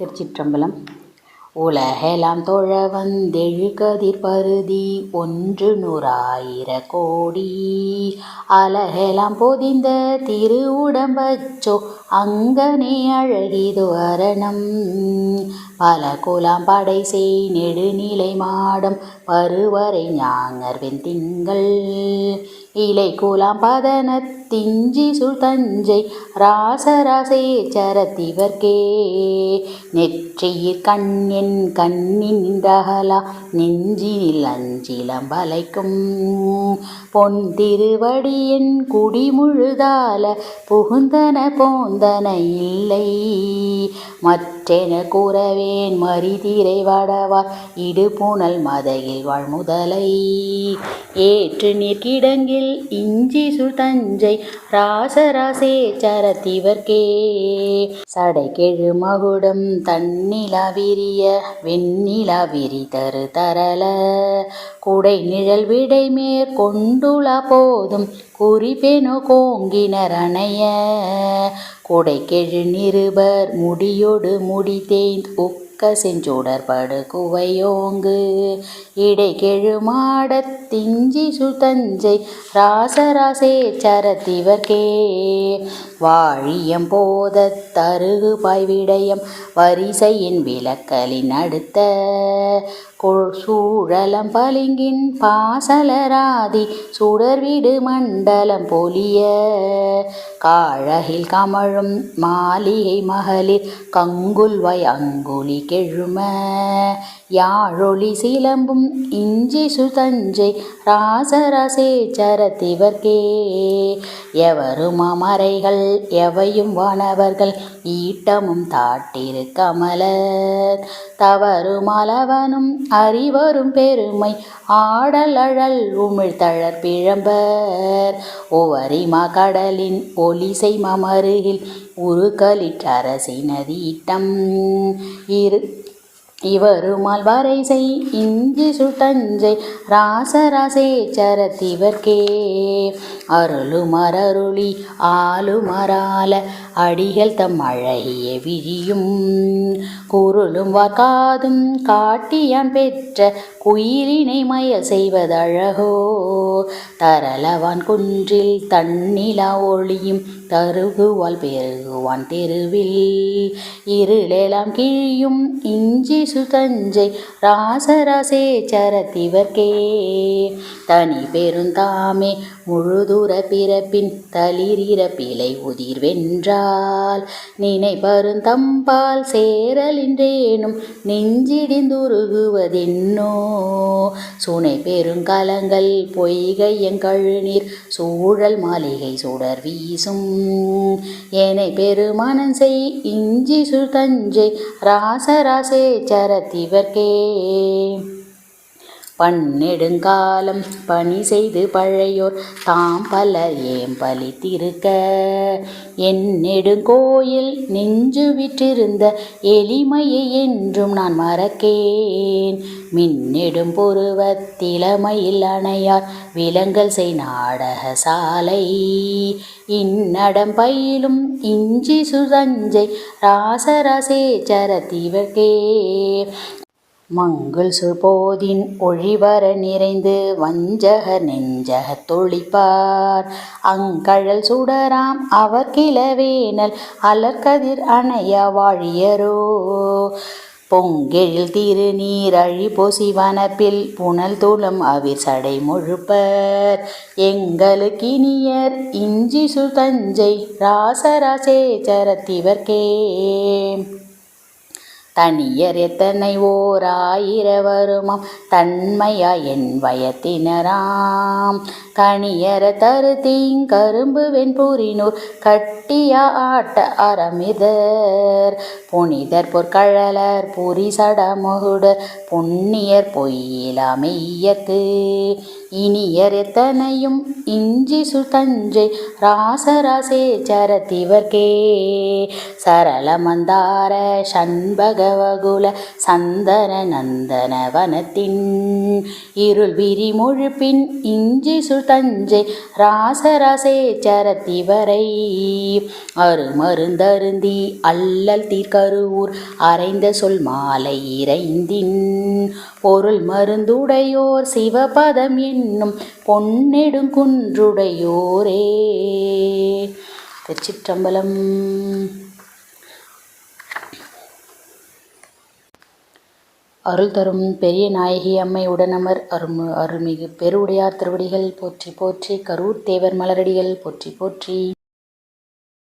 திருச்சிற்றம்பலம். உலகெலாம் தொழ வந்தெழு கதிர் பருதி ஒன்று நூறாயிர கோடி. அலகெலாம் பொதிந்த திரு உடம்பச்சோ அங்கனே அழகிது அரணம். பல குலாம் படை செய் நெடுநிலை மாடம் பருவரை ஞாங்கர் வெண்திங்கள் இலை குலாம் பதனத்திஞ்சி சுள் தஞ்சை ராசராசேச்சரத்திவர்க்கே நெற்றியிற் கண்ணென் கண்ணின் நின்றகலா நெஞ்சினில் அஞ்சிலம் வலைக்கும் பொன் திருவடியின் குடிமுழுதால புகுந்தன போந்தன இல்லை. மற்றென கூறவே கூறவேன் மரிதிரை வடவார்? இடுபுணல் மதையில் வாழ்முதலை ஏற்று நீர் கிடங்கில் இஞ்சி சுள் தஞ்சை. ராசராசேச்சரத்திவர்க்கே சடை கெழு மகுடம் தன்னிலா விரிய வெண்ணிலா விரி தரு தரல. குடை நிழல் விடை மேற்கொண்டுலா போதும் குறிப்பெனோ கோங்கினர் அணைய. குடை கெழு நிருபர் முடியொடு முடி தேய்ந்து உக்க குவையோங்கு. இடை கெழு மாடத் திஞ்சி சுள் தஞ்சை ராசராசேச்சரத்திவர்க்கே வாழியம் போத தருகு பாய்விடயம் வரிசையின் விளக்கலின் அடுத்த சூழலம் பளிங்கின் பாசலராதி சுடர்விடு மண்டலம் பொலிய. காழகில் கமழும் மாளிகை மகளிர் கங்குல்வாய் அங்குலி கெழும. யாழொளி சிலம்பும் இஞ்சி சுதஞ்சை ராசரசேச்சரத்திவர்க்கே எவரும் அமரைகள் எவையும் வானவர்கள் ஈட்டமும் தாட்டிரு கமலர். தவறும் அளவனும் அறிவரும் பெருமை ஆடல் அழல் உமிழ் பிழம்பர். ஒவரிமா கடலின் ஒலிசை மமருகில் உருக்களிற்றரசி நதீட்டம் இரு இவருமால் வரைசை இஞ்சி சுட்டஞ்சை ராசராசேச்சரத்திவர்க்கே அருளுமரருளி ஆளுமரால அடிகள் தம் அழகிய விழியும் குருளும் வாக்காதும் காட்டியான் பெற்ற குயிலினை மய செய்வதழகோ. தரளவான் குன்றில் தன்னிலா ஒளியும் தருகுவால் பெருகுவான் தெருவில். இருளெலாம் கிழியும் இஞ்சி சுதஞ்சை ராசராசேச்சரத்திவர்க்கே தனி பெருந்தாமே முழுதுர பிறப்பின் தளிரிர பிழை உதிர் வென்றால் நினை பருந்தம்பால் சேரலின்றேனும் நெஞ்சிடிந்துருகுவதென்னோ? சுனை பெருங்கலங்கள் பொய்கையங்கழுநீர் சூழல் மாளிகை சுடர் வீசும். ஏனை பெருமானன் செய் இஞ்சி சுதஞ்சை ராசராசேச்சரத்திவர்க்கே பன்னெடுங்காலம் பணி செய்து பழையோர் தாம் பல ஏம்பலித்திருக்க என் நெடுங்கோயில் நெஞ்சு விற்றிருந்த எளிமையை என்றும் நான் மறக்கேன். மின்னெடும் பொருவத்திலமையில் அணையார் விலங்கல் செய் நாடக சாலை. இந்நடம் பயிலும் இஞ்சி சுதஞ்சை ராசரசேச்சரத்திவர்க்கே மங்கள் சுபோதின் ஒழிவர நிறைந்து வஞ்சக நெஞ்சக தொழிப்பார். அங்கழல் சுடராம் அவர் கிளவேனல் அலர்கதிர் அணைய வாழியரோ. பொங்கெழில் திருநீர் அழி வனப்பில் புனல் துளம் அவிர் சடை முழுப்பர். எங்களுக்கினியர் இஞ்சி சுதஞ்சை ராசராசேச்சரத்திவர்க்கே தனியர் எத்தனை ஓர் வருமாம் தன்மையா என் வயத்தினராம். கணியர தரு கரும்பு வெண்பூரினூர் கட்டியா ஆட்ட அறமிதர். புனிதர் பொற்கழலர் புரி சடமுகுடர். புண்ணியர் பொய்யிலாமெய்யத்து இனியர் எத்தனையும் இஞ்சி சுதஞ்சை ராசராசேச்சரத்திவர்க்கே சரள மந்தார சண்பக ராகவகுல சந்தன நந்தன வனத்தின் இருள் விரிமொழுப்பின் இஞ்சி சுள் தஞ்சை ராசராசேச்சரத்தி அரு அருமருந்தருந்தி அல்லல் தீர்க்கருவூர் அரைந்த சொல் மாலை இறைந்தின் பொருள் மருந்துடையோர் சிவபதம் என்னும் பொன்னெடுங்குன்றுடையோரே திருச்சிற்றம்பலம். அருள் தரும் பெரிய நாயகி அம்மை உடனமர் அருமு அருள்மிகு பெருவுடையார் திருவடிகள் போற்றி போற்றி கரூர் தேவர் மலரடிகள் போற்றி போற்றி.